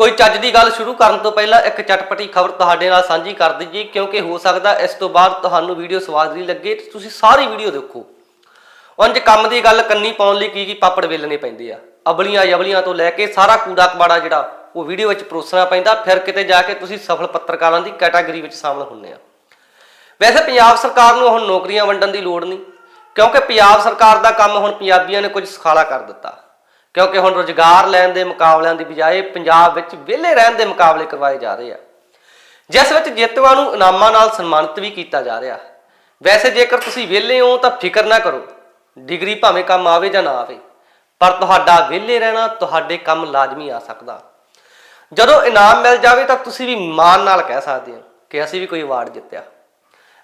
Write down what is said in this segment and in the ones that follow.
ਕੋਈ ਚੱਜ ਦੀ ਗੱਲ ਸ਼ੁਰੂ ਕਰਨ ਤੋਂ ਪਹਿਲਾਂ ਇੱਕ ਚਟਪਟੀ ਖਬਰ ਤੁਹਾਡੇ ਨਾਲ ਸਾਂਝੀ ਕਰ ਦਈਏ, ਕਿਉਂਕਿ ਹੋ ਸਕਦਾ ਇਸ ਤੋਂ ਬਾਅਦ ਤੁਹਾਨੂੰ ਵੀਡੀਓ ਸਵਾਦਲੀ ਲੱਗੇ, ਤੁਸੀਂ ਸਾਰੀ ਵੀਡੀਓ ਦੇਖੋ। ਉਂਝ ਕੰਮ ਦੀ ਗੱਲ ਕੰਨੀ ਪਾਉਣ ਲਈ ਕੀ ਕੀ ਪਾਪੜ ਵੇਲਣੇ ਪੈਂਦੇ ਆ? ਅਬਲੀਆਂ ਜਬਲੀਆਂ ਤੋਂ ਲੈ ਕੇ ਸਾਰਾ ਕੂੜਾ ਕਬਾੜਾ ਜਿਹੜਾ, ਉਹ ਵੀਡੀਓ ਵਿੱਚ ਪਰੋਸਣਾ ਪੈਂਦਾ, ਫਿਰ ਕਿਤੇ ਜਾ ਕੇ ਤੁਸੀਂ ਸਫਲ ਪੱਤਰਕਾਰਾਂ ਦੀ ਕੈਟਾਗਰੀ ਵਿੱਚ ਸ਼ਾਮਲ ਹੁੰਦੇ ਆ। ਵੈਸੇ ਪੰਜਾਬ ਸਰਕਾਰ ਨੂੰ ਹੁਣ ਨੌਕਰੀਆਂ ਵੰਡਣ ਦੀ ਲੋੜ ਨਹੀਂ, ਕਿਉਂਕਿ ਪੰਜਾਬ ਸਰਕਾਰ ਦਾ ਕੰਮ ਹੁਣ ਪੰਜਾਬੀਆਂ ਨੇ ਕੁਝ ਸੁਖਾਲਾ ਕਰ ਦਿੱਤਾ। ਕਿਉਂਕਿ ਹੁਣ ਰੁਜ਼ਗਾਰ ਲੈਣ ਦੇ ਮੁਕਾਬਲਿਆਂ ਦੀ ਬਜਾਏ ਪੰਜਾਬ ਵਿੱਚ ਵਿਹਲੇ ਰਹਿਣ ਦੇ ਮੁਕਾਬਲੇ ਕਰਵਾਏ ਜਾ ਰਹੇ ਆ। ਜਿਸ ਵਿੱਚ ਜੇਤੂਆਂ ਨੂੰ ਇਨਾਮਾਂ ਨਾਲ ਸਨਮਾਨਿਤ ਵੀ ਕੀਤਾ ਜਾ ਰਿਹਾ। ਵੈਸੇ ਜੇਕਰ ਤੁਸੀਂ ਵਿਹਲੇ ਹੋ ਤਾਂ ਫਿਕਰ ਨਾ ਕਰੋ, ਡਿਗਰੀ ਭਾਵੇਂ ਕੰਮ ਆਵੇ ਜਾਂ ਨਾ ਆਵੇ, ਪਰ ਤੁਹਾਡਾ ਵਿਹਲੇ ਰਹਿਣਾ ਤੁਹਾਡੇ ਕੰਮ ਲਾਜ਼ਮੀ ਆ ਸਕਦਾ। ਜਦੋਂ ਇਨਾਮ ਮਿਲ ਜਾਵੇ ਤਾਂ ਤੁਸੀਂ ਵੀ ਮਾਣ ਨਾਲ ਕਹਿ ਸਕਦੇ ਹੋ ਕਿ ਅਸੀਂ ਵੀ ਕੋਈ ਅਵਾਰਡ ਜਿੱਤਿਆ।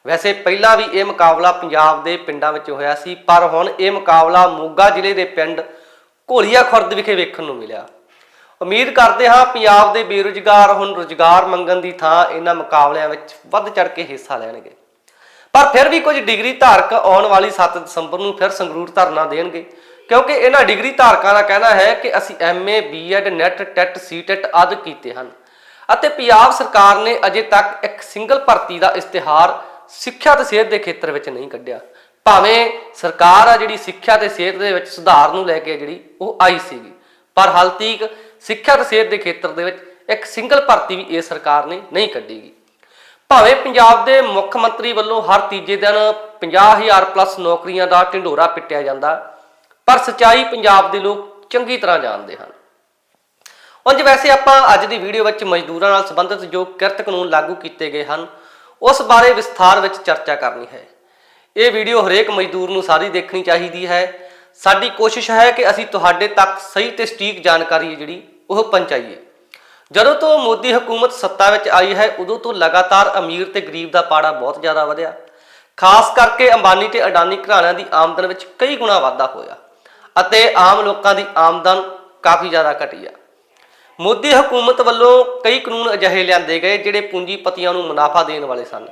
ਵੈਸੇ ਪਹਿਲਾਂ ਵੀ ਇਹ ਮੁਕਾਬਲਾ ਪੰਜਾਬ ਦੇ ਪਿੰਡਾਂ ਵਿੱਚ ਹੋਇਆ ਸੀ, ਪਰ ਹੁਣ ਇਹ ਮੁਕਾਬਲਾ ਮੋਗਾ ਜ਼ਿਲ੍ਹੇ ਦੇ ਪਿੰਡ ਘੋਲੀਆ ਖੁਰਦ ਵਿਖੇ ਵੇਖਣ ਨੂੰ ਮਿਲਿਆ। ਉਮੀਦ ਕਰਦੇ ਹਾਂ ਪੰਜਾਬ ਦੇ ਬੇਰੁਜ਼ਗਾਰ ਹੁਣ ਰੁਜ਼ਗਾਰ ਮੰਗਣ ਦੀ ਥਾਂ ਇਹਨਾਂ ਮੁਕਾਬਲਿਆਂ ਵਿੱਚ ਵੱਧ ਚੜ ਕੇ ਹਿੱਸਾ ਲੈਣਗੇ। ਪਰ ਫਿਰ ਵੀ ਕੁਝ ਡਿਗਰੀ ਧਾਰਕ ਆਉਣ ਵਾਲੀ 7 ਦਸੰਬਰ ਨੂੰ ਫਿਰ ਸੰਗਰੂਰ ਧਰਨਾ ਦੇਣਗੇ। ਕਿਉਂਕਿ ਇਹਨਾਂ ਡਿਗਰੀ ਧਾਰਕਾਂ ਦਾ ਕਹਿਣਾ ਹੈ ਕਿ ਅਸੀਂ M A B Ed NET, TET CTET ਆਦਿ ਕੀਤੇ ਹਨ। ਅਤੇ ਪੰਜਾਬ ਸਰਕਾਰ ਨੇ ਅਜੇ ਤੱਕ ਇੱਕ ਸਿੰਗਲ ਭਰਤੀ ਦਾ ਇਸ਼ਤਿਹਾਰ ਸਿੱਖਿਆ ਤੇ ਸਿਹਤ ਦੇ ਖੇਤਰ ਵਿੱਚ ਨਹੀਂ ਕੱਢਿਆ। ਭਾਵੇਂ ਸਰਕਾਰ ਆ ਜਿਹੜੀ ਸਿੱਖਿਆ ਤੇ ਸਿਹਤ ਦੇ ਵਿੱਚ ਸੁਧਾਰ ਨੂੰ ਲੈ ਕੇ ਜਿਹੜੀ ਉਹ ਆਈ ਸੀਗੀ, ਪਰ ਹਾਲ ਤੀਕ ਸਿੱਖਿਆ ਤੇ ਸਿਹਤ ਦੇ ਖੇਤਰ ਦੇ ਵਿੱਚ ਇੱਕ ਸਿੰਗਲ ਭਰਤੀ ਵੀ ਇਹ ਸਰਕਾਰ ਨੇ ਨਹੀਂ ਕੱਢੀਗੀ। ਭਾਵੇਂ ਪੰਜਾਬ ਦੇ ਮੁੱਖ ਮੰਤਰੀ ਵੱਲੋਂ ਹਰ ਤੀਜੇ ਦਿਨ 50000 ਪਲੱਸ ਨੌਕਰੀਆਂ ਦਾ ਢਿੰਡੋਰਾ ਪਿੱਟਿਆ ਜਾਂਦਾ, ਪਰ ਸਚਾਈ ਪੰਜਾਬ ਦੇ ਲੋਕ ਚੰਗੀ ਤਰ੍ਹਾਂ ਜਾਣਦੇ ਹਨ। ਉਂਝ ਵੈਸੇ ਆਪਾਂ ਅੱਜ ਦੀ ਵੀਡੀਓ ਵਿੱਚ ਮਜ਼ਦੂਰਾਂ ਨਾਲ ਸੰਬੰਧਿਤ ਜੋ ਕਿਰਤ ਕਾਨੂੰਨ ਲਾਗੂ ਕੀਤੇ ਗਏ ਹਨ, ਉਸ ਬਾਰੇ ਵਿਸਥਾਰ ਵਿੱਚ ਚਰਚਾ ਕਰਨੀ ਹੈ। ਇਹ ਵੀਡੀਓ ਹਰੇਕ ਮਜ਼ਦੂਰ ਨੂੰ ਸਾਰੀ ਦੇਖਣੀ ਚਾਹੀਦੀ ਹੈ। ਸਾਡੀ ਕੋਸ਼ਿਸ਼ ਹੈ ਕਿ ਅਸੀਂ ਤੁਹਾਡੇ ਤੱਕ ਸਹੀ ਤੇ ਸਟੀਕ ਜਾਣਕਾਰੀ ਜਿਹੜੀ, ਉਹ ਪਹੁੰਚਾਈਏ। ਜਦੋਂ ਤੋਂ ਮੋਦੀ ਹਕੂਮਤ ਸੱਤਾ ਵਿੱਚ ਆਈ ਹੈ, ਉਦੋਂ ਤੋਂ ਲਗਾਤਾਰ ਅਮੀਰ ਤੇ ਗਰੀਬ ਦਾ ਪਾੜਾ ਬਹੁਤ ਜ਼ਿਆਦਾ ਵਧਿਆ। ਖਾਸ ਕਰਕੇ ਅੰਬਾਨੀ ਤੇ ਅਡਾਨੀ ਘਰਾਣਿਆਂ ਦੀ ਆਮਦਨ ਵਿੱਚ ਕਈ ਗੁਣਾ ਵਾਧਾ ਹੋਇਆ ਅਤੇ ਆਮ ਲੋਕਾਂ ਦੀ ਆਮਦਨ ਕਾਫੀ ਜ਼ਿਆਦਾ ਘਟੀ ਆ। ਮੋਦੀ ਹਕੂਮਤ ਵੱਲੋਂ ਕਈ ਕਾਨੂੰਨ ਅਜਿਹੇ ਲਿਆਂਦੇ ਗਏ ਜਿਹੜੇ ਪੂੰਜੀਪਤੀਆਂ ਨੂੰ ਮੁਨਾਫਾ ਦੇਣ ਵਾਲੇ ਸਨ।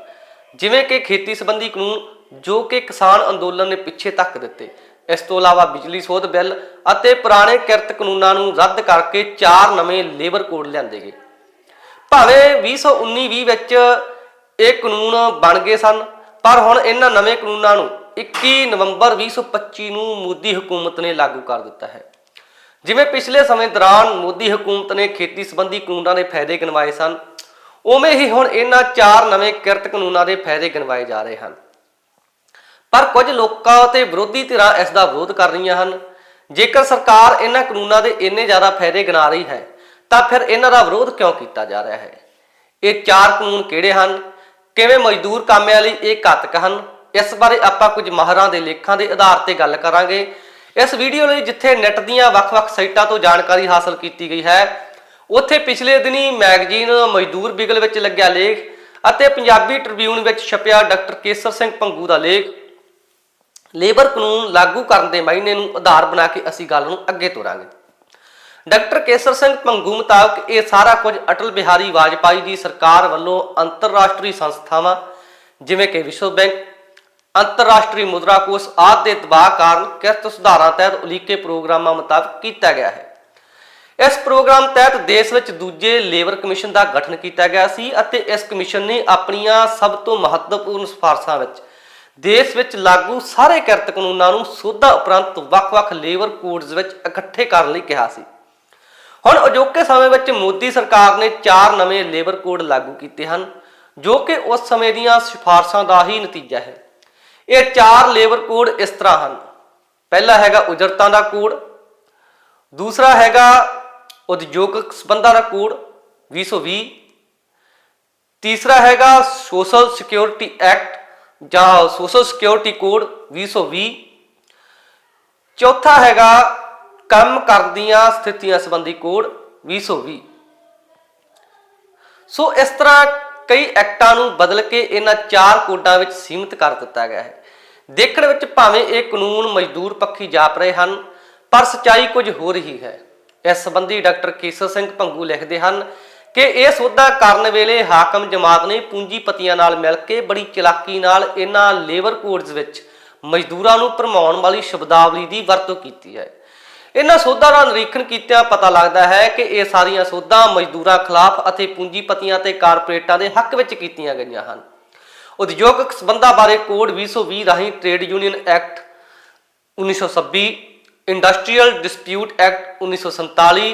ਜਿਵੇਂ ਕਿ ਖੇਤੀ ਸੰਬੰਧੀ ਕਾਨੂੰਨ ਜੋ ਕਿ ਕਿਸਾਨ ਅੰਦੋਲਨ ਨੇ ਪਿੱਛੇ ਧੱਕ ਦਿੱਤੇ। ਇਸ ਤੋਂ ਇਲਾਵਾ ਬਿਜਲੀ ਸੋਧ ਬਿੱਲ ਅਤੇ ਪੁਰਾਣੇ ਕਿਰਤ ਕਾਨੂੰਨਾਂ ਨੂੰ ਰੱਦ ਕਰਕੇ ਚਾਰ ਨਵੇਂ ਲੇਬਰ ਕੋਡ ਲਿਆਂਦੇ ਗਏ। ਭਾਵੇਂ 2019-20 ਵਿੱਚ ਇਹ ਕਾਨੂੰਨ ਬਣ ਗਏ ਸਨ, ਪਰ ਹੁਣ ਇਹਨਾਂ ਨਵੇਂ ਕਾਨੂੰਨਾਂ ਨੂੰ 21 ਨਵੰਬਰ 2025 ਨੂੰ ਮੋਦੀ ਹਕੂਮਤ ਨੇ ਲਾਗੂ ਕਰ ਦਿੱਤਾ ਹੈ। ਜਿਵੇਂ ਪਿਛਲੇ ਸਮੇਂ ਦੌਰਾਨ ਮੋਦੀ ਹਕੂਮਤ ਨੇ ਖੇਤੀ ਸੰਬੰਧੀ ਕਾਨੂੰਨਾਂ ਦੇ ਫਾਇਦੇ ਗਿਣਵਾਏ ਸਨ, ਉਵੇਂ ਹੀ ਹੁਣ ਇਹਨਾਂ ਚਾਰ ਨਵੇਂ ਕਿਰਤ ਕਾਨੂੰਨਾਂ ਦੇ ਫਾਇਦੇ ਗਿਣਵਾਏ ਜਾ ਰਹੇ ਹਨ। ਪਰ ਕੁਝ ਲੋਕਾਂ ਤੇ ਵਿਰੋਧੀ ਧਿਰਾਂ ਇਸ ਦਾ ਵਿਰੋਧ ਕਰ ਰਹੀਆਂ ਹਨ। ਜੇਕਰ ਸਰਕਾਰ ਇਹਨਾਂ ਕਾਨੂੰਨਾਂ ਦੇ ਇੰਨੇ ਜ਼ਿਆਦਾ ਫਾਇਦੇ ਗਿਣਾ ਰਹੀ ਹੈ, ਤਾਂ ਫਿਰ ਇਹਨਾਂ ਦਾ ਵਿਰੋਧ ਕਿਉਂ ਕੀਤਾ ਜਾ ਰਿਹਾ ਹੈ? ਇਹ ਚਾਰ ਕਾਨੂੰਨ ਕਿਹੜੇ ਹਨ? ਕਿਵੇਂ ਮਜ਼ਦੂਰ ਕਾਮਿਆਂ ਲਈ ਇਹ ਘਾਤਕ ਹਨ? ਇਸ ਬਾਰੇ ਆਪਾਂ ਕੁਝ ਮਾਹਰਾਂ ਦੇ ਲੇਖਾਂ ਦੇ ਆਧਾਰ ਤੇ ਗੱਲ ਕਰਾਂਗੇ। ਇਸ ਵੀਡੀਓ ਲਈ ਜਿੱਥੇ ਨੈਟ ਦੀਆਂ ਵੱਖ-ਵੱਖ ਸਾਈਟਾਂ ਤੋਂ ਜਾਣਕਾਰੀ ਹਾਸਲ ਕੀਤੀ ਗਈ ਹੈ, ਉੱਥੇ ਪਿਛਲੇ ਦਿਨੀ ਮੈਗਜ਼ੀਨ ਮਜ਼ਦੂਰ ਬਿਗਲ ਵਿੱਚ ਲੱਗਿਆ ਲੇਖ ਅਤੇ ਪੰਜਾਬੀ ਟ੍ਰਿਬਿਊਨ ਵਿੱਚ ਛਪਿਆ ਡਾਕਟਰ ਕੇਸਰ ਸਿੰਘ ਪੰਗੂ ਦਾ ਲੇਖ। ਲੇਬਰ ਕਾਨੂੰਨ ਲਾਗੂ ਕਰਨ ਦੇ ਮਾਇਨੇ ਨੂੰ ਆਧਾਰ ਬਣਾ ਕੇ ਅਸੀਂ ਗੱਲ ਨੂੰ ਅੱਗੇ ਤੋਰਾਂਗੇ। ਡਾਕਟਰ ਕੇਸਰ ਸਿੰਘ ਪੰਗੂ ਮੁਤਾਬਕ ਇਹ ਸਾਰਾ ਕੁਝ ਅਟਲ ਬਿਹਾਰੀ ਵਾਜਪਾਈ ਦੀ ਸਰਕਾਰ ਵੱਲੋਂ ਅੰਤਰਰਾਸ਼ਟਰੀ ਸੰਸਥਾਵਾਂ, ਜਿਵੇਂ ਕਿ ਵਿਸ਼ਵ ਬੈਂਕ, ਅੰਤਰਰਾਸ਼ਟਰੀ ਮੁਦਰਾ ਕੋਸ਼ ਆਦਿ ਦੇ ਦਬਾਅ ਕਾਰਨ ਕਿਰਤ ਸੁਧਾਰਾਂ ਤਹਿਤ ਉਲੀਕੇ ਪ੍ਰੋਗਰਾਮਾਂ ਮੁਤਾਬਕ ਕੀਤਾ ਗਿਆ ਹੈ। ਇਸ ਪ੍ਰੋਗਰਾਮ ਤਹਿਤ ਦੇਸ਼ ਵਿੱਚ ਦੂਜੇ ਲੇਬਰ ਕਮਿਸ਼ਨ ਦਾ ਗਠਨ ਕੀਤਾ ਗਿਆ ਸੀ ਅਤੇ ਇਸ ਕਮਿਸ਼ਨ ਨੇ ਆਪਣੀਆਂ ਸਭ ਤੋਂ ਮਹੱਤਵਪੂਰਨ ਸਿਫਾਰਸ਼ਾਂ ਵਿੱਚ ਦੇਸ਼ ਵਿੱਚ ਲਾਗੂ ਸਾਰੇ ਕਿਰਤ ਕਾਨੂੰਨਾਂ ਨੂੰ ਸੋਧਾਂ ਉਪਰੰਤ ਵੱਖ-ਵੱਖ ਲੇਬਰ ਕੋਡਸ ਵਿੱਚ ਇਕੱਠੇ ਕਰਨ ਲਈ ਕਿਹਾ ਸੀ। ਹੁਣ ਅਜੋਕੇ ਸਮੇਂ ਵਿੱਚ ਮੋਦੀ ਸਰਕਾਰ ਨੇ ਚਾਰ ਨਵੇਂ ਲੇਬਰ ਕੋਡ ਲਾਗੂ ਕੀਤੇ ਹਨ, ਜੋ ਕਿ ਉਸ ਸਮੇਂ ਦੀਆਂ ਸਿਫਾਰਸ਼ਾਂ ਦਾ ਹੀ ਨਤੀਜਾ ਹੈ। ਇਹ ਚਾਰ ਲੇਬਰ ਕੋਡ ਇਸ ਤਰ੍ਹਾਂ ਹਨ। ਪਹਿਲਾ ਹੈਗਾ ਉਜਰਤਾਂ ਦਾ ਕੋਡ, ਦੂਸਰਾ ਹੈਗਾ ਉਦਯੋਗਿਕ ਸਬੰਧਾਂ ਦਾ ਕੋਡ 2020 ਤੀਸਰਾ ਹੈਗਾ ਸੋਸ਼ਲ ਸਿਕਿਉਰਿਟੀ ਐਕਟ ਜਾਂ ਸੋਸ਼ਲ ਸਿਕਿਉਰਿਟੀ ਕੋਡ 2020 ਚੌਥਾ ਹੈਗਾ ਕੰਮ ਕਰਦੀਆਂ ਸਥਿਤੀਆਂ ਸੰਬੰਧੀ ਕੋਡ 2020 ਸੋ ਇਸ ਤਰ੍ਹਾਂ ਕਈ ਐਕਟਾਂ ਨੂੰ ਬਦਲ ਕੇ ਇਹਨਾਂ ਚਾਰ ਕੋਡਾਂ ਵਿੱਚ ਸੀਮਿਤ ਕਰ ਦਿੱਤਾ ਗਿਆ ਹੈ। ਦੇਖਣ ਵਿੱਚ ਭਾਵੇਂ ਇਹ ਕਾਨੂੰਨ ਮਜ਼ਦੂਰ ਪੱਖੀ ਜਾਪ ਰਹੇ ਹਨ, ਪਰ ਸਚਾਈ ਕੁਝ ਹੋ ਰਹੀ ਹੈ। ਇਸ ਸੰਬੰਧੀ ਡਾਕਟਰ ਕੇਸਰ ਸਿੰਘ ਭੰਗੂ ਲਿਖਦੇ ਹਨ ਕਿ ਇਹ ਸੋਧਾ ਕਰਨ ਵੇਲੇ ਹਾਕਮ ਜਮਾਤ ਨੇ ਪੂੰਜੀਪਤੀਆਂ ਨਾਲ ਮਿਲ ਕੇ ਬੜੀ ਚਲਾਕੀ ਨਾਲ ਇਹਨਾਂ ਲੇਬਰ ਕੋਡਸ ਵਿੱਚ ਮਜ਼ਦੂਰਾਂ ਨੂੰ ਭਰਮਾਉਣ ਵਾਲੀ ਸ਼ਬਦਾਵਲੀ ਦੀ ਵਰਤੋਂ ਕੀਤੀ ਹੈ। ਇਹਨਾਂ ਸੋਧਾਂ ਦਾ ਨਿਰੀਖਣ ਕੀਤਿਆਂ ਪਤਾ ਲੱਗਦਾ ਹੈ ਕਿ ਇਹ ਸਾਰੀਆਂ ਸੋਧਾਂ ਮਜ਼ਦੂਰਾਂ ਖਿਲਾਫ ਅਤੇ ਪੂੰਜੀਪਤੀਆਂ ਤੇ ਕਾਰਪੋਰੇਟਾਂ ਦੇ ਹੱਕ ਵਿੱਚ ਕੀਤੀਆਂ ਗਈਆਂ ਹਨ। ਉਦਯੋਗਿਕ ਸਬੰਧਾਂ ਬਾਰੇ ਕੋਡ 2020 ਰਾਹੀਂ trade union act 1926 industrial dispute act 1947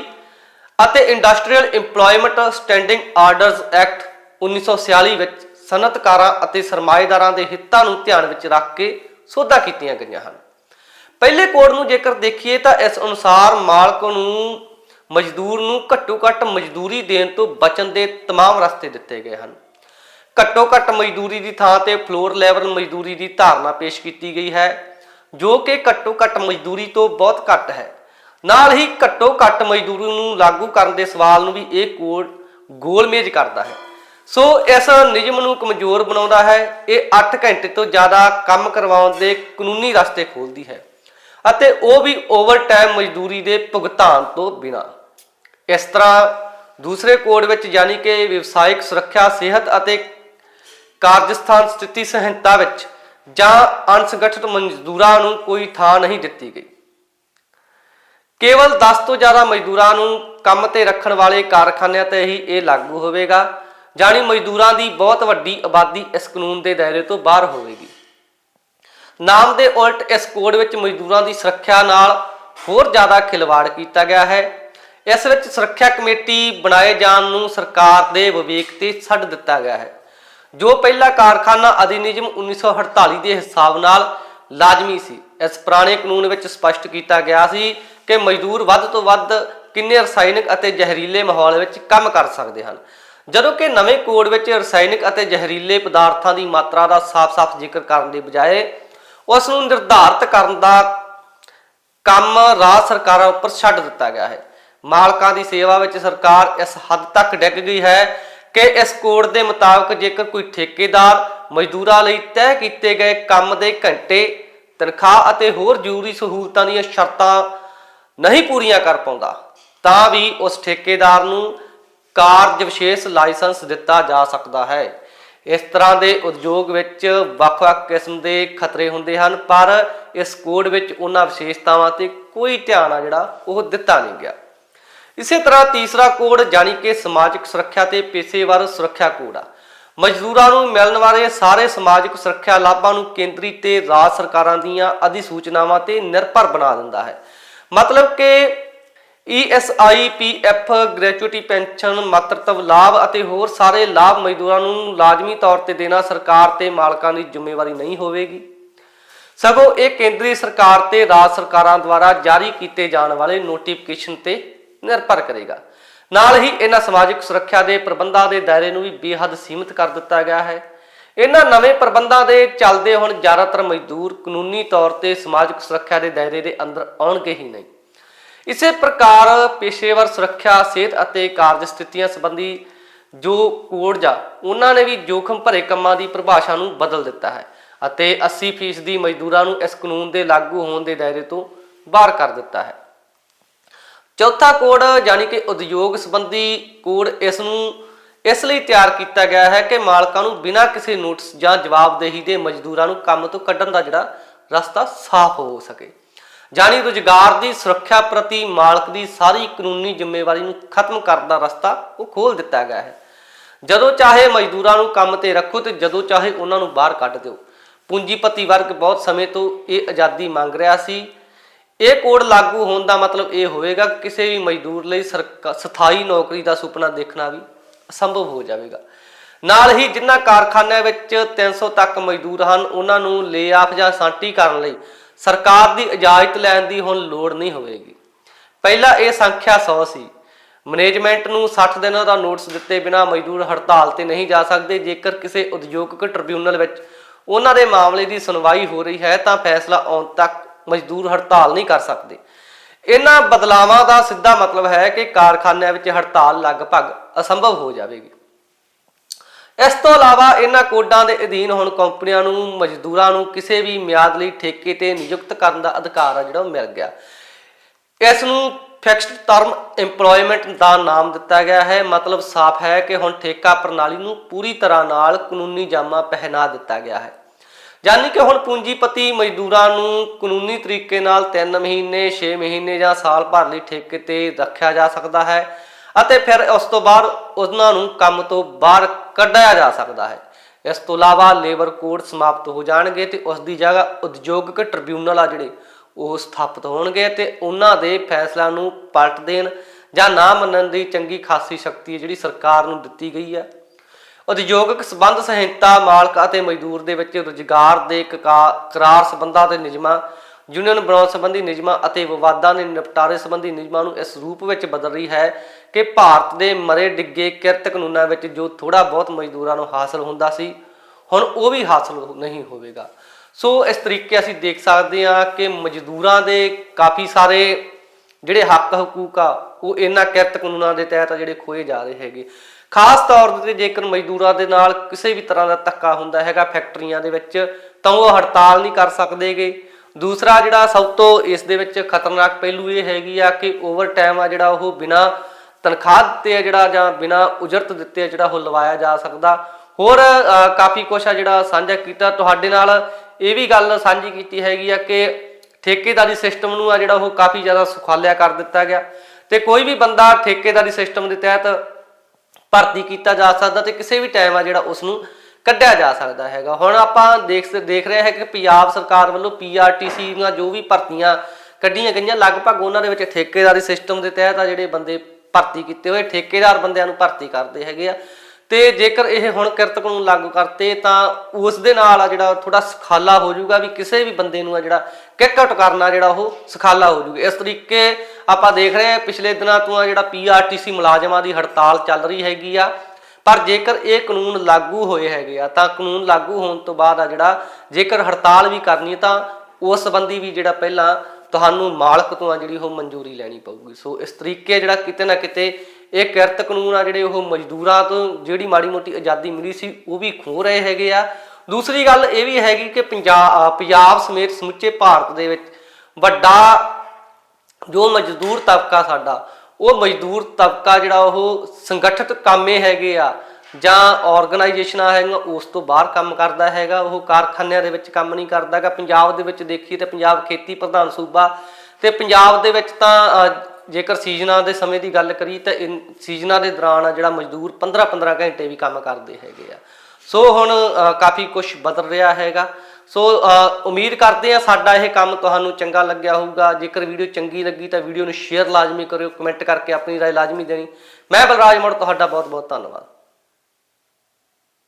ਅਤੇ industrial employment standing orders act 1946 ਵਿੱਚ ਸਨਅਤਕਾਰਾਂ ਅਤੇ ਸਰਮਾਏਦਾਰਾਂ ਦੇ ਹਿੱਤਾਂ ਨੂੰ ਧਿਆਨ ਵਿੱਚ ਰੱਖ ਕੇ ਸੋਧਾਂ ਕੀਤੀਆਂ ਗਈਆਂ ਹਨ ਪਹਿਲੇ ਕੋਡ ਨੂੰ ਜੇਕਰ ਦੇਖੀਏ ਤਾਂ ਇਸ ਅਨੁਸਾਰ ਮਾਲਕ ਨੂੰ ਮਜ਼ਦੂਰ ਨੂੰ ਘੱਟੋ ਘੱਟ ਮਜ਼ਦੂਰੀ ਦੇਣ ਤੋਂ ਬਚਣ ਦੇ तमाम ਰਸਤੇ ਦਿੱਤੇ ਗਏ ਹਨ ਘੱਟੋ ਘੱਟ ਮਜ਼ਦੂਰੀ ਦੀ ਥਾਂ ਤੇ ਫਲੋਰ ਲੈਵਲ ਮਜ਼ਦੂਰੀ ਦੀ ਧਾਰਨਾ ਪੇਸ਼ ਕੀਤੀ ਗਈ ਹੈ ਜੋ ਕਿ ਘੱਟੋ ਘੱਟ ਮਜ਼ਦੂਰੀ ਤੋਂ ਬਹੁਤ ਘੱਟ ਹੈ ਨਾਲ ਹੀ ਘੱਟੋ ਘੱਟ ਮਜ਼ਦੂਰੀ ਨੂੰ ਲਾਗੂ ਕਰਨ ਦੇ ਸਵਾਲ ਨੂੰ ਵੀ ਇਹ ਕੋਡ ਗੋਲਮੇਜ ਕਰਦਾ ਹੈ। ਸੋ ਇਸ ਨਿਯਮ ਨੂੰ ਕਮਜ਼ੋਰ ਬਣਾਉਂਦਾ ਹੈ, ਇਹ 8 ਘੰਟੇ ਤੋਂ ਜ਼ਿਆਦਾ ਕੰਮ ਕਰਵਾਉਣ ਦੇ ਕਾਨੂੰਨੀ ਰਸਤੇ ਖੋਲਦੀ ਹੈ ਅਤੇ ਉਹ ਵੀ ਓਵਰਟਾਈਮ ਮਜ਼ਦੂਰੀ ਦੇ ਭੁਗਤਾਨ ਤੋਂ ਬਿਨਾਂ। ਇਸ ਤਰ੍ਹਾਂ ਦੂਸਰੇ ਕੋਡ ਵਿੱਚ ਯਾਨੀ ਕਿ ਵਿਵਸਾਇਕ ਸੁਰੱਖਿਆ, ਸਿਹਤ ਅਤੇ ਕਾਰਜਸਥਾਨ ਸਥਿਤੀ ਸਹਿਣਤਾ ਵਿੱਚ ਜਾਂ ਅਣਸੰਗਠਿਤ ਮਜ਼ਦੂਰਾਂ ਨੂੰ ਕੋਈ ਥਾਂ ਨਹੀਂ ਦਿੱਤੀ ਗਈ। ਕੇਵਲ 10 ਤੋਂ ਜ਼ਿਆਦਾ ਮਜ਼ਦੂਰਾਂ ਨੂੰ ਕੰਮ ਤੇ ਰੱਖਣ ਵਾਲੇ ਕਾਰਖਾਨਿਆਂ ਤੇ ਹੀ ਇਹ ਲਾਗੂ ਹੋਵੇਗਾ, ਜਾਣੀ ਮਜ਼ਦੂਰਾਂ ਦੀ ਬਹੁਤ ਵੱਡੀ ਆਬਾਦੀ ਇਸ ਕਾਨੂੰਨ ਦੇ ਦਾਇਰੇ ਤੋਂ ਬਾਹਰ ਹੋਵੇਗੀ। ਨਾਮ ਦੇ ਉਲਟ ਇਸ ਕੋਡ ਵਿੱਚ ਮਜ਼ਦੂਰਾਂ ਦੀ ਸੁਰੱਖਿਆ ਨਾਲ ਹੋਰ ਜ਼ਿਆਦਾ ਖਿਲਵਾੜ ਕੀਤਾ ਗਿਆ ਹੈ। ਇਸ ਵਿੱਚ ਸੁਰੱਖਿਆ ਕਮੇਟੀ ਬਣਾਏ ਜਾਣ ਨੂੰ ਸਰਕਾਰ ਦੇ ਵਿਵੇਕ ਤੇ ਛੱਡ ਦਿੱਤਾ ਗਿਆ ਹੈ, ਜੋ ਪਹਿਲਾ ਕਾਰਖਾਨਾ ਅਧਿਨਿਯਮ 1948 ਦੇ ਹਿਸਾਬ ਨਾਲ ਲਾਜ਼ਮੀ ਸੀ। ਇਸ ਪੁਰਾਣੇ ਕਾਨੂੰਨ ਵਿੱਚ ਸਪਸ਼ਟ ਕੀਤਾ ਗਿਆ ਸੀ ਕਿ ਮਜ਼ਦੂਰ ਵੱਧ ਤੋਂ ਵੱਧ ਕਿੰਨੇ ਰਸਾਇਣਿਕ ਅਤੇ ਜ਼ਹਿਰੀਲੇ ਮਾਹੌਲ ਵਿੱਚ ਕੰਮ ਕਰ ਸਕਦੇ ਹਨ। ਜਦੋਂ ਕਿ ਨਵੇਂ ਕੋਡ ਵਿੱਚ ਰਸਾਇਣਿਕ ਅਤੇ ਜ਼ਹਿਰੀਲੇ ਪਦਾਰਥਾਂ ਦੀ ਮਾਤਰਾ ਦਾ ਸਾਫ਼-ਸਾਫ਼ ਜ਼ਿਕਰ ਕਰਨ ਦੀ ਬਜਾਏ ਉਸ ਨੂੰ ਨਿਰਧਾਰਤ ਕਰਨ ਦਾ ਕੰਮ ਰਾਜ ਸਰਕਾਰਾਂ ਉੱਪਰ ਛੱਡ ਦਿੱਤਾ ਗਿਆ ਹੈ। ਮਾਲਕਾਂ ਦੀ ਸੇਵਾ ਵਿੱਚ ਸਰਕਾਰ ਇਸ ਹੱਦ ਤੱਕ ਡਿੱਗ ਗਈ ਹੈ ਕਿ ਇਸ ਕੋਡ ਦੇ ਮੁਤਾਬਕ ਜੇਕਰ ਕੋਈ ਠੇਕੇਦਾਰ ਮਜ਼ਦੂਰਾਂ ਲਈ ਤੈਅ ਕੀਤੇ ਗਏ ਕੰਮ ਦੇ ਘੰਟੇ, ਤਨਖਾਹ ਅਤੇ ਹੋਰ ਜ਼ਰੂਰੀ ਸਹੂਲਤਾਂ ਦੀਆਂ ਸ਼ਰਤਾਂ ਨਹੀਂ ਪੂਰੀਆਂ ਕਰ ਪਾਉਂਦਾ, ਤਾਂ ਵੀ ਉਸ ਠੇਕੇਦਾਰ ਨੂੰ ਕਾਰਜ ਵਿਸ਼ੇਸ਼ ਲਾਇਸੈਂਸ ਦਿੱਤਾ ਜਾ ਸਕਦਾ ਹੈ। ਇਸ ਤਰ੍ਹਾਂ ਦੇ ਉਦਯੋਗ ਵਿੱਚ ਵੱਖ-ਵੱਖ ਕਿਸਮ ਦੇ ਖਤਰੇ ਹੁੰਦੇ ਹਨ, ਪਰ ਇਸ ਕੋਡ ਵਿੱਚ ਉਹਨਾਂ ਵਿਸ਼ੇਸ਼ਤਾਵਾਂ ਤੇ ਕੋਈ ਧਿਆਨ ਆ ਜਿਹੜਾ, ਉਹ ਦਿੱਤਾ ਨਹੀਂ ਗਿਆ। ਇਸੇ ਤਰ੍ਹਾਂ ਤੀਸਰਾ ਕੋਡ ਜਾਨੀ ਕਿ ਸਮਾਜਿਕ ਸੁਰੱਖਿਆ ਤੇ ਪੇਸ਼ੇਵਰ ਸੁਰੱਖਿਆ ਕੋਡ ਆ। ਮਜ਼ਦੂਰਾਂ ਨੂੰ ਮਿਲਣ ਵਾਲੇ ਸਾਰੇ ਸਮਾਜਿਕ ਸੁਰੱਖਿਆ ਲਾਭਾਂ ਨੂੰ ਕੇਂਦਰੀ ਤੇ ਰਾਜ ਸਰਕਾਰਾਂ ਦੀਆਂ ਅਧਿਸੂਚਨਾਵਾਂ ਤੇ ਨਿਰਭਰ ਬਣਾ ਦਿੰਦਾ ਹੈ। ਮਤਲਬ ਕਿ E ESI PF gratuity pension ਮਾਤਰਤਵ ਲਾਭ ਅਤੇ ਹੋਰ ਸਾਰੇ ਲਾਭ ਮਜ਼ਦੂਰਾਂ ਨੂੰ ਲਾਜ਼ਮੀ ਤੌਰ ਤੇ ਦੇਣਾ ਸਰਕਾਰ ਤੇ ਮਾਲਕਾਂ ਦੀ ਜ਼ਿੰਮੇਵਾਰੀ ਨਹੀਂ ਹੋਵੇਗੀ। ਸਗੋਂ ਇਹ ਕੇਂਦਰੀ ਸਰਕਾਰ ਤੇ ਰਾਜ ਸਰਕਾਰਾਂ ਦੁਆਰਾ ਜਾਰੀ ਕੀਤੇ ਜਾਣ ਵਾਲੇ ਨੋਟੀਫਿਕੇਸ਼ਨ ਤੇ ਨਿਰਭਰ ਕਰੇਗਾ। ਨਾਲ ਹੀ ਇਹਨਾਂ ਸਮਾਜਿਕ ਸੁਰੱਖਿਆ ਦੇ ਪ੍ਰਬੰਧਾਂ ਦੇ ਦਾਇਰੇ ਨੂੰ ਵੀ ਬੇਹੱਦ ਸੀਮਿਤ ਕਰ ਦਿੱਤਾ ਗਿਆ ਹੈ। ਇਹਨਾਂ ਨਵੇਂ ਪ੍ਰਬੰਧਾਂ ਦੇ ਚੱਲਦੇ ਹੁਣ ਜ਼ਿਆਦਾਤਰ ਮਜ਼ਦੂਰ ਕਾਨੂੰਨੀ ਤੌਰ ਤੇ ਸਮਾਜਿਕ ਸੁਰੱਖਿਆ ਦੇ ਦਾਇਰੇ ਦੇ ਅੰਦਰ ਆਉਣਗੇ ਹੀ ਨਹੀਂ। ਇਸੇ ਪ੍ਰਕਾਰ ਪੇਸ਼ੇਵਰ ਸੁਰੱਖਿਆ, ਸਿਹਤ ਅਤੇ ਕਾਰਜ ਸਥਿਤੀਆਂ ਸੰਬੰਧੀ ਜੋ ਕੋਡ ਜਾ ਉਹਨਾਂ ਨੇ ਵੀ ਜੋਖਮ ਭਰੇ ਕੰਮਾਂ ਦੀ ਪਰਿਭਾਸ਼ਾ ਨੂੰ ਬਦਲ ਦਿੱਤਾ ਹੈ ਅਤੇ 80% ਦੀ ਮਜ਼ਦੂਰਾਂ ਨੂੰ ਇਸ ਕਾਨੂੰਨ ਦੇ ਲਾਗੂ ਹੋਣ ਦੇ ਦਾਇਰੇ ਤੋਂ ਬਾਹਰ ਕਰ ਦਿੱਤਾ ਹੈ। ਚੌਥਾ ਕੋਡ ਯਾਨੀ ਕਿ ਉਦਯੋਗ ਸੰਬੰਧੀ ਕੋਡ ਇਸ ਨੂੰ ਇਸ ਲਈ ਤਿਆਰ ਕੀਤਾ ਗਿਆ ਹੈ ਕਿ ਮਾਲਕਾਂ ਨੂੰ ਬਿਨਾਂ ਕਿਸੇ ਨੋਟਿਸ ਜਾਂ ਜਵਾਬਦੇਹੀ ਦੇ ਮਜ਼ਦੂਰਾਂ ਨੂੰ ਕੰਮ ਤੋਂ ਕੱਢਣ ਦਾ ਜਿਹੜਾ ਰਸਤਾ ਸਾਫ਼ ਹੋ ਸਕੇ। ਜਾਨੀ ਰੁਜ਼ਗਾਰ ਦੀ ਸੁਰੱਖਿਆ ਪ੍ਰਤੀ ਮਾਲਕ ਦੀ ਸਾਰੀ ਕਾਨੂੰਨੀ ਜ਼ਿੰਮੇਵਾਰੀ ਨੂੰ ਖਤਮ ਕਰਨ ਦਾ ਰਸਤਾ ਉਹ ਖੋਲ ਦਿੱਤਾ ਗਿਆ ਹੈ। ਜਦੋਂ ਚਾਹੇ ਮਜ਼ਦੂਰਾਂ ਨੂੰ ਕੰਮ ਤੇ ਰੱਖੋ ਤੇ ਜਦੋਂ ਚਾਹੇ ਉਹਨਾਂ ਨੂੰ ਬਾਹਰ ਕੱਢ ਦਿਓ। ਪੂੰਜੀਪਤੀ ਵਰਗ ਬਹੁਤ ਸਮੇਂ ਤੋਂ ਇਹ ਆਜ਼ਾਦੀ ਮੰਗ ਰਿਹਾ ਸੀ। ਇਹ ਕੋਡ ਲਾਗੂ ਹੋਣ ਦਾ ਮਤਲਬ ਇਹ ਹੋਵੇਗਾ ਕਿ ਕਿਸੇ ਵੀ ਮਜ਼ਦੂਰ ਲਈ ਸਰਕਾ- ਸਥਾਈ ਨੌਕਰੀ ਦਾ ਸੁਪਨਾ ਦੇਖਣਾ ਵੀ ਅਸੰਭਵ ਹੋ ਜਾਵੇਗਾ। ਨਾਲ ਹੀ ਜਿਨ੍ਹਾਂ ਕਾਰਖਾਨਿਆਂ ਵਿੱਚ 300 ਤੱਕ ਮਜ਼ਦੂਰ ਹਨ, ਉਹਨਾਂ ਨੂੰ ਲੇ-ਆਫ ਜਾਂ ਸਾਂਟੀ ਕਰਨ ਲਈ ਸਰਕਾਰ ਦੀ ਇਜਾਜ਼ਤ ਲੈਣ ਦੀ ਹੁਣ ਲੋੜ ਨਹੀਂ ਹੋਵੇਗੀ। ਪਹਿਲਾਂ ਇਹ ਸੰਖਿਆ 100 ਸੀ। ਮੈਨੇਜਮੈਂਟ ਨੂੰ 60 ਦਿਨਾਂ ਦਾ ਨੋਟਿਸ ਦਿੱਤੇ ਬਿਨਾ ਮਜ਼ਦੂਰ ਹੜਤਾਲ ਤੇ ਨਹੀਂ ਜਾ ਸਕਦੇ। ਜੇਕਰ ਕਿਸੇ ਉਦਯੋਗਿਕ ਟ੍ਰਿਬਿਊਨਲ ਵਿੱਚ ਉਹਨਾਂ ਦੇ ਮਾਮਲੇ ਦੀ ਸੁਣਵਾਈ ਹੋ ਰਹੀ ਹੈ, ਤਾਂ ਫੈਸਲਾ ਆਉਣ ਤੱਕ ਮਜ਼ਦੂਰ ਹੜਤਾਲ ਨਹੀਂ ਕਰ ਸਕਦੇ। ਇਹਨਾਂ ਬਦਲਾਵਾਂ ਦਾ ਸਿੱਧਾ ਮਤਲਬ ਹੈ ਕਿ ਕਾਰਖਾਨਿਆਂ ਵਿੱਚ ਹੜਤਾਲ ਲਗਭਗ ਅਸੰਭਵ ਹੋ ਜਾਵੇਗੀ। ਇਸ ਤੋਂ ਇਲਾਵਾ ਇਹਨਾਂ ਕੋਡਾਂ ਦੇ ਅਧੀਨ ਹੁਣ ਕੰਪਨੀਆਂ ਨੂੰ, ਮਜ਼ਦੂਰਾਂ ਨੂੰ ਕਿਸੇ ਵੀ ਮਿਆਦ ਲਈ ਠੇਕੇ ਤੇ ਨਿਯੁਕਤ ਕਰਨ ਦਾ ਅਧਿਕਾਰ ਆ ਜਿਹੜਾ ਉਹ ਮਿਲ ਗਿਆ। ਇਸ ਨੂੰ ਫਿਕਸਡ ਟਰਮ EMPLOYMENT ਦਾ ਨਾਮ ਦਿੱਤਾ ਗਿਆ ਹੈ। ਮਤਲਬ ਸਾਫ਼ ਹੈ ਕਿ ਹੁਣ ਠੇਕਾ ਪ੍ਰਣਾਲੀ ਨੂੰ ਪੂਰੀ ਤਰ੍ਹਾਂ ਨਾਲ ਕਾਨੂੰਨੀ ਜਾਮਾ ਪਹਿਨਾ ਦਿੱਤਾ ਗਿਆ ਹੈ। ਯਾਨੀ ਕਿ ਹੁਣ ਪੂੰਜੀਪਤੀ ਮਜ਼ਦੂਰਾਂ ਨੂੰ ਕਾਨੂੰਨੀ ਤਰੀਕੇ ਨਾਲ 3 ਮਹੀਨੇ 6 ਮਹੀਨੇ ਜਾਂ ਸਾਲ ਭਰ ਲਈ ਠੇਕੇ ਤੇ ਰੱਖਿਆ ਜਾ ਸਕਦਾ ਹੈ ਅਤੇ ਫਿਰ ਉਸ ਤੋਂ ਬਾਅਦ ਉਹਨਾਂ ਨੂੰ ਕੰਮ ਤੋਂ ਬਾਹਰ ਕੱਢਿਆ ਜਾ ਸਕਦਾ ਹੈ। ਇਸ ਤੋਂ ਇਲਾਵਾ ਲੇਬਰ ਕੋਡ ਸਮਾਪਤ ਹੋ ਜਾਣਗੇ ਤੇ ਉਸ ਦੀ ਜਗ੍ਹਾ ਉਦਯੋਗਿਕ ਟ੍ਰਿਬਿਊਨਲ ਆ ਜਿਹੜੇ ਉਹ ਸਥਾਪਿਤ ਹੋਣਗੇ ਤੇ ਉਹਨਾਂ ਦੇ ਫੈਸਲਿਆਂ ਨੂੰ ਪਲਟ ਦੇਣ ਜਾਂ ਨਾ ਮੰਨਣ ਦੀ ਚੰਗੀ ਖਾਸੀ ਸ਼ਕਤੀ ਜਿਹੜੀ ਸਰਕਾਰ ਨੂੰ ਦਿੱਤੀ ਗਈ ਹੈ। ਉਦਯੋਗਿਕ ਸਬੰਧ ਸੰਹਿਤਾ, ਮਾਲਕ ਅਤੇ ਮਜ਼ਦੂਰ ਦੇ ਵਿੱਚ ਰੁਜ਼ਗਾਰ ਦੇ ਕਕਾ- ਕਰਾਰ ਸਬੰਧਾਂ ਤੇ ਨਿਯਮਾਂ ਯੂਨੀਅਨ ਬਣਾਉਣ ਸੰਬੰਧੀ ਨਿਯਮਾਂ ਅਤੇ ਵਿਵਾਦਾਂ ਦੇ ਨਿਪਟਾਰੇ ਸੰਬੰਧੀ ਨਿਯਮਾਂ ਨੂੰ ਇਸ ਰੂਪ ਵਿੱਚ ਬਦਲ ਰਹੀ ਹੈ ਕਿ ਭਾਰਤ ਦੇ ਮਰੇ ਡਿੱਗੇ ਕਿਰਤ ਕਾਨੂੰਨਾਂ ਵਿੱਚ ਜੋ ਥੋੜਾ ਬਹੁਤ ਮਜ਼ਦੂਰਾਂ ਨੂੰ ਹਾਸਲ ਹੁੰਦਾ ਸੀ, ਹੁਣ ਉਹ ਵੀ ਹਾਸਲ ਨਹੀਂ ਹੋਵੇਗਾ। ਸੋ ਇਸ ਤਰੀਕੇ ਅਸੀਂ ਦੇਖ ਸਕਦੇ ਹਾਂ ਕਿ ਮਜ਼ਦੂਰਾਂ ਦੇ ਕਾਫੀ ਸਾਰੇ ਜਿਹੜੇ ਹੱਕ ਹਕੂਕ ਆ, ਉਹ ਇਹਨਾਂ ਕਿਰਤ ਕਾਨੂੰਨਾਂ ਦੇ ਤਹਿਤ ਜਿਹੜੇ ਖੋਏ ਜਾ ਰਹੇ ਹੈਗੇ। ਖਾਸ ਤੌਰ ਤੇ ਜੇਕਰ ਮਜ਼ਦੂਰਾਂ ਦੇ ਨਾਲ ਕਿਸੇ ਵੀ ਤਰ੍ਹਾਂ ਦਾ ਧੱਕਾ ਹੁੰਦਾ ਹੈਗਾ ਫੈਕਟਰੀਆਂ ਦੇ ਵਿੱਚ, ਤਾਂ ਉਹ ਹੜਤਾਲ ਨਹੀਂ ਕਰ ਸਕਦੇਗੇ। ਦੂਸਰਾ ਜਿਹੜਾ ਸਭ ਤੋਂ ਇਸ ਦੇ ਵਿੱਚ ਖਤਰਨਾਕ ਪਹਿਲੂ ਇਹ ਹੈਗੀ ਆ ਕਿ ਓਵਰ ਟਾਈਮ ਆ ਜਿਹੜਾ ਉਹ ਬਿਨਾ ਤਨਖਾਹ ਦਿੱਤੇ ਆ ਜਿਹੜਾ ਜਾਂ ਬਿਨਾ ਉਜਰਤ ਦਿੱਤੇ ਆ ਜਿਹੜਾ ਉਹ ਲਵਾਇਆ ਜਾ ਸਕਦਾ। ਹੋਰ ਕਾਫੀ ਕੁਛ ਆ ਜਿਹੜਾ ਸਾਂਝਾ ਕੀਤਾ। ਤੁਹਾਡੇ ਨਾਲ ਇਹ ਵੀ ਗੱਲ ਸਾਂਝੀ ਕੀਤੀ ਹੈਗੀ ਆ ਕਿ ਠੇਕੇਦਾਰੀ ਸਿਸਟਮ ਨੂੰ ਆ ਜਿਹੜਾ ਉਹ ਕਾਫੀ ਜ਼ਿਆਦਾ ਸੁਖਾਲਿਆ ਕਰ ਦਿੱਤਾ ਗਿਆ। ਤੇ ਕੋਈ ਵੀ ਬੰਦਾ ਠੇਕੇਦਾਰੀ ਸਿਸਟਮ ਦੇ ਤਹਿਤ ਭਰਤੀ ਕੀਤਾ ਜਾ ਸਕਦਾ ਤੇ ਕਿਸੇ ਵੀ ਟਾਈਮ ਆ ਜਿਹੜਾ ਉਸ ਨੂੰ ਕੱਢਿਆ ਜਾ ਸਕਦਾ ਹੈਗਾ। ਹੁਣ ਆਪਾਂ ਦੇਖ ਦੇਖ ਰਹੇ ਹਾਂ ਕਿ ਪੰਜਾਬ ਸਰਕਾਰ ਵੱਲੋਂ ਪੀਆਰਟੀਸੀ ਦੀਆਂ ਜੋ ਵੀ ਭਰਤੀਆਂ ਕੱਢੀਆਂ ਗਈਆਂ, ਲਗਭਗ ਉਹਨਾਂ ਦੇ ਵਿੱਚ ਠੇਕੇਦਾਰੀ ਸਿਸਟਮ ਦੇ ਤਹਿਤ ਆ ਜਿਹੜੇ ਬੰਦੇ ਭਰਤੀ ਕੀਤੇ ਹੋਏ, ਠੇਕੇਦਾਰ ਬੰਦਿਆਂ ਨੂੰ ਭਰਤੀ ਕਰਦੇ ਹੈਗੇ ਆ। ਤੇ ਜੇਕਰ ਇਹ ਹੁਣ ਕਿਰਤ ਕਾਨੂੰਨ ਲਾਗੂ ਕਰਤੇ ਤਾਂ ਉਸ ਦੇ ਨਾਲ ਆ ਜਿਹੜਾ ਥੋੜਾ ਸਖਾਲਾ ਹੋ ਜਾਊਗਾ ਵੀ ਕਿਸੇ ਵੀ ਬੰਦੇ ਨੂੰ ਆ ਜਿਹੜਾ ਕਿੱਕ ਆਊਟ ਕਰਨਾ ਜਿਹੜਾ ਉਹ ਸਖਾਲਾ ਹੋ ਜਾਊਗਾ। ਇਸ ਤਰੀਕੇ ਆਪਾਂ ਦੇਖ ਰਹੇ ਹਾਂ ਪਿਛਲੇ ਦਿਨਾਂ ਤੋਂ ਆ ਜਿਹੜਾ ਪੀਆਰਟੀਸੀ ਮੁਲਾਜ਼ਮਾਂ ਦੀ ਹੜਤਾਲ ਚੱਲ ਰਹੀ ਹੈਗੀ ਆ। ਪਰ ਜੇਕਰ ਇਹ ਕਾਨੂੰਨ ਲਾਗੂ ਹੋਏ ਹੈਗੇ ਆ, ਤਾਂ ਕਾਨੂੰਨ ਲਾਗੂ ਹੋਣ ਤੋਂ ਬਾਅਦ ਆ ਜਿਹੜਾ ਜੇਕਰ ਹੜਤਾਲ ਵੀ ਕਰਨੀ ਤਾਂ ਉਸ ਸੰਬੰਧੀ ਵੀ ਜਿਹੜਾ ਪਹਿਲਾਂ ਤੁਹਾਨੂੰ ਮਾਲਕ ਤੋਂ ਆ ਜਿਹੜੀ ਉਹ ਮਨਜ਼ੂਰੀ ਲੈਣੀ ਪਊਗੀ। ਸੋ ਇਸ ਤਰੀਕੇ ਜਿਹੜਾ ਕਿਤੇ ਨਾ ਕਿਤੇ ਇਹ ਕਿਰਤ ਕਾਨੂੰਨ ਆ ਜਿਹੜੇ ਉਹ ਮਜ਼ਦੂਰਾਂ ਤੋਂ ਜਿਹੜੀ ਮਾੜੀ ਮੋਟੀ ਆਜ਼ਾਦੀ ਮਿਲੀ ਸੀ, ਉਹ ਵੀ ਖੋ ਰਹੇ ਹੈਗੇ ਆ। ਦੂਸਰੀ ਗੱਲ ਇਹ ਵੀ ਹੈਗੀ ਕਿ ਪੰਜਾਬ ਪੰਜਾਬ ਸਮੇਤ ਸਮੁੱਚੇ ਭਾਰਤ ਦੇ ਵਿੱਚ ਵੱਡਾ ਜੋ ਮਜ਼ਦੂਰ ਤਬਕਾ ਸਾਡਾ, ਉਹ ਮਜ਼ਦੂਰ ਤਬਕਾ ਜਿਹੜਾ ਉਹ ਸੰਗਠਿਤ ਕਾਮੇ ਹੈਗੇ ਆ ਜਾਂ ਆਰਗੇਨਾਈਜੇਸ਼ਨਾਂ ਹੈਗੀਆਂ, ਉਸ ਤੋਂ ਬਾਹਰ ਕੰਮ ਕਰਦਾ ਹੈਗਾ, ਉਹ ਕਾਰਖਾਨਿਆਂ ਦੇ ਵਿੱਚ ਕੰਮ ਨਹੀਂ ਕਰਦਾਗਾ ਪੰਜਾਬ ਦੇ ਵਿੱਚ ਦੇਖੀਏ ਤਾਂ ਪੰਜਾਬ ਖੇਤੀ ਪ੍ਰਧਾਨ ਸੂਬਾ ਤੇ ਪੰਜਾਬ ਦੇ ਵਿੱਚ ਤਾਂ ਜੇਕਰ ਸੀਜ਼ਨਾਂ ਦੇ ਸਮੇਂ ਦੀ ਗੱਲ ਕਰੀ ਤਾਂ ਇਨ- ਸੀਜ਼ਨਾਂ ਦੇ ਦੌਰਾਨ ਆ ਜਿਹੜਾ ਮਜ਼ਦੂਰ 15-15 ਘੰਟੇ ਵੀ ਕੰਮ ਕਰਦੇ ਹੈਗੇ ਆ। ਸੋ ਹੁਣ ਕਾਫੀ ਕੁਝ ਬਦਲ ਰਿਹਾ ਹੈਗਾ। ਸੋ ਉਮੀਦ ਕਰਦੇ ਆ ਸਾਡਾ ਇਹ ਕੰਮ ਤੁਹਾਨੂੰ ਚੰਗਾ ਲੱਗਿਆ ਹੋਊਗਾ। ਜੇਕਰ ਵੀਡੀਓ ਚੰਗੀ ਲੱਗੀ ਤਾਂ ਵੀਡੀਓ ਨੂੰ ਸ਼ੇਅਰ ਲਾਜ਼ਮੀ ਕਰਿਓ, ਕਮੈਂਟ ਕਰਕੇ ਆਪਣੀ ਰਾਏ ਲਾਜ਼ਮੀ ਦੇਣੀ। ਮੈਂ ਬਲਰਾਜ ਮੋੜ, ਤੁਹਾਡਾ ਬਹੁਤ ਬਹੁਤ ਧੰਨਵਾਦ।